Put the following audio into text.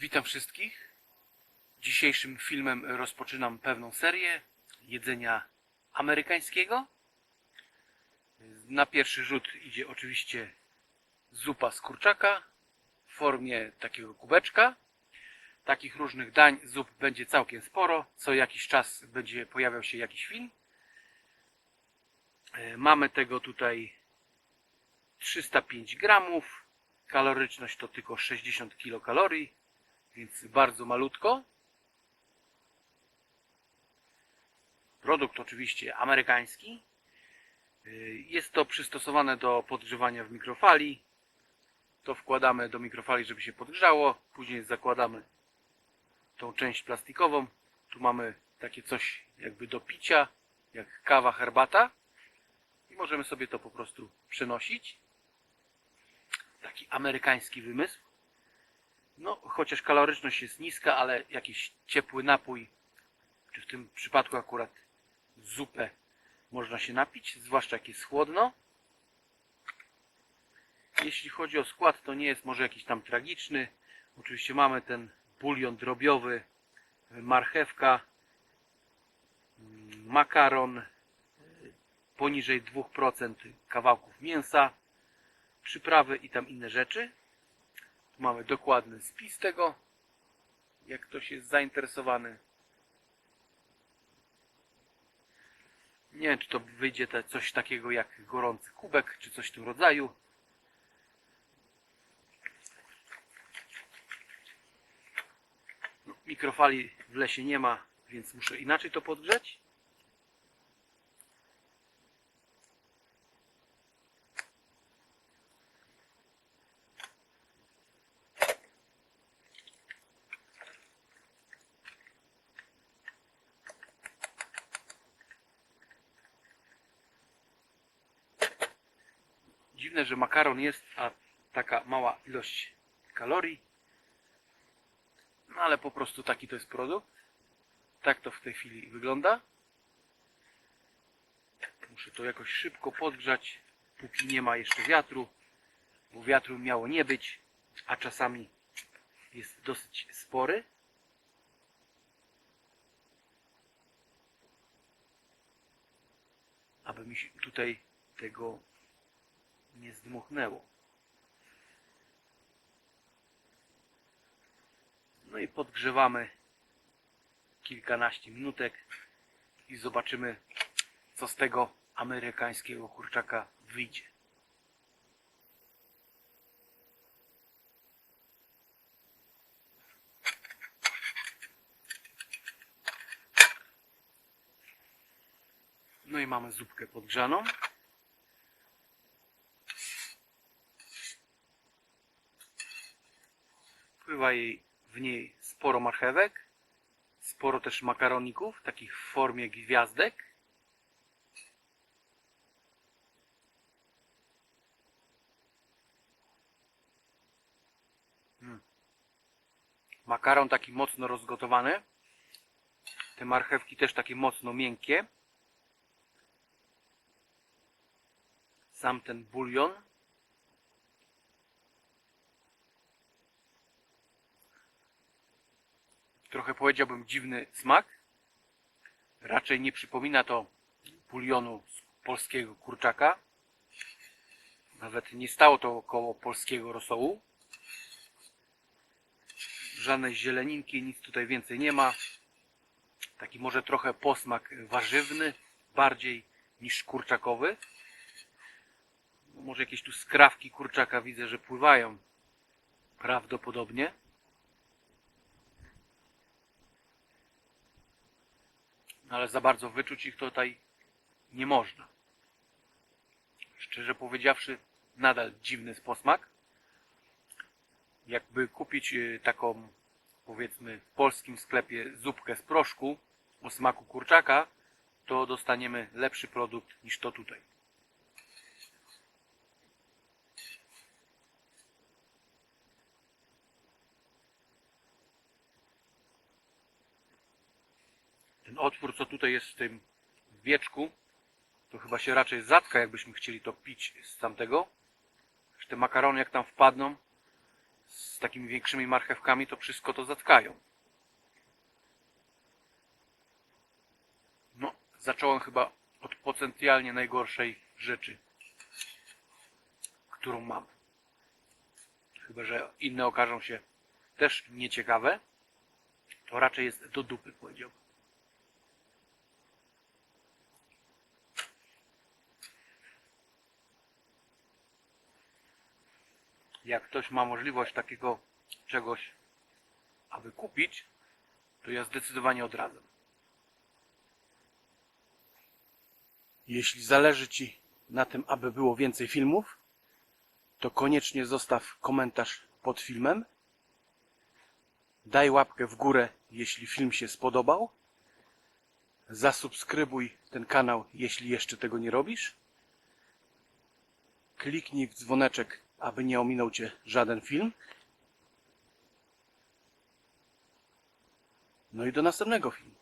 Witam wszystkich. Dzisiejszym filmem rozpoczynam pewną serię jedzenia amerykańskiego. Na pierwszy rzut idzie oczywiście zupa z kurczaka w formie takiego kubeczka. Takich różnych dań, zup będzie całkiem sporo. Co jakiś czas będzie pojawiał się jakiś film. E, Mamy tego tutaj 305 gramów. Kaloryczność to tylko 60 kilokalorii, więc bardzo malutko. Produkt oczywiście amerykański. Y, Jest to przystosowane do podgrzewania w mikrofali. To wkładamy do mikrofali, żeby się podgrzało. Później zakładamy tą część plastikową. Tu mamy takie coś jakby do picia, jak kawa, herbata. I możemy sobie to po prostu przenosić taki amerykański wymysł. No, chociaż kaloryczność jest niska, ale jakiś ciepły napój, czy w tym przypadku akurat zupę można się napić, zwłaszcza jak jest chłodno. Jeśli chodzi o skład, to nie jest może jakiś tam tragiczny. Oczywiście mamy ten bulion drobiowy, marchewka, mm, makaron, poniżej 2% kawałków mięsa, przyprawy i tam inne rzeczy. Tu mamy dokładny spis tego, jak ktoś jest zainteresowany. Nie wiem, czy to wyjdzie te coś takiego jak gorący kubek, czy coś w tym rodzaju. No, mikrofali w lesie nie ma, więc muszę inaczej to podgrzać. Dziwne, że makaron jest, a taka mała ilość kalorii. No ale po prostu taki to jest produkt. Tak to w tej chwili wygląda. Muszę to jakoś szybko podgrzać, póki nie ma jeszcze wiatru, bo wiatru miało nie być, a czasami jest dosyć spory. Aby mi tutaj tego nie zdmuchnęło. No i podgrzewamy kilkanaście minutek i zobaczymy, co z tego amerykańskiego kurczaka wyjdzie. No i mamy zupkę podgrzaną. Pływa jej w niej sporo marchewek, sporo też makaroników, takich w formie gwiazdek. Mm. Makaron taki mocno rozgotowany. Te marchewki też takie mocno miękkie. Sam ten bulion trochę powiedziałbym dziwny smak. Raczej nie przypomina to bulionu z polskiego kurczaka. Nawet nie stało to koło polskiego rosołu. Żadnej zieleninki, nic tutaj więcej nie ma. Taki może trochę posmak warzywny, bardziej niż kurczakowy. Może jakieś tu skrawki kurczaka widzę, że pływają. Prawdopodobnie. Ale za bardzo wyczuć ich tutaj nie można. Szczerze powiedziawszy, nadal dziwny posmak. Jakby kupić y, taką, powiedzmy, w polskim sklepie zupkę z proszku o smaku kurczaka, to dostaniemy lepszy produkt niż to tutaj. Otwór, co tutaj jest w tym wieczku, to chyba się raczej zatka, jakbyśmy chcieli to pić z tamtego. Te makarony jak tam wpadną, z takimi większymi marchewkami, to wszystko to zatkają. No, zacząłem chyba od potencjalnie najgorszej rzeczy, którą mam. Chyba, że inne okażą się też nieciekawe, to raczej jest do dupy, powiedziałbym. Jak ktoś ma możliwość takiego czegoś, aby kupić, to ja zdecydowanie odradzam. Jeśli zależy Ci na tym, aby było więcej filmów, to koniecznie zostaw komentarz pod filmem. Daj łapkę w górę, jeśli film się spodobał. Zasubskrybuj ten kanał, jeśli jeszcze tego nie robisz. Kliknij w dzwoneczek, aby nie ominął Cię żaden film. No i do następnego filmu.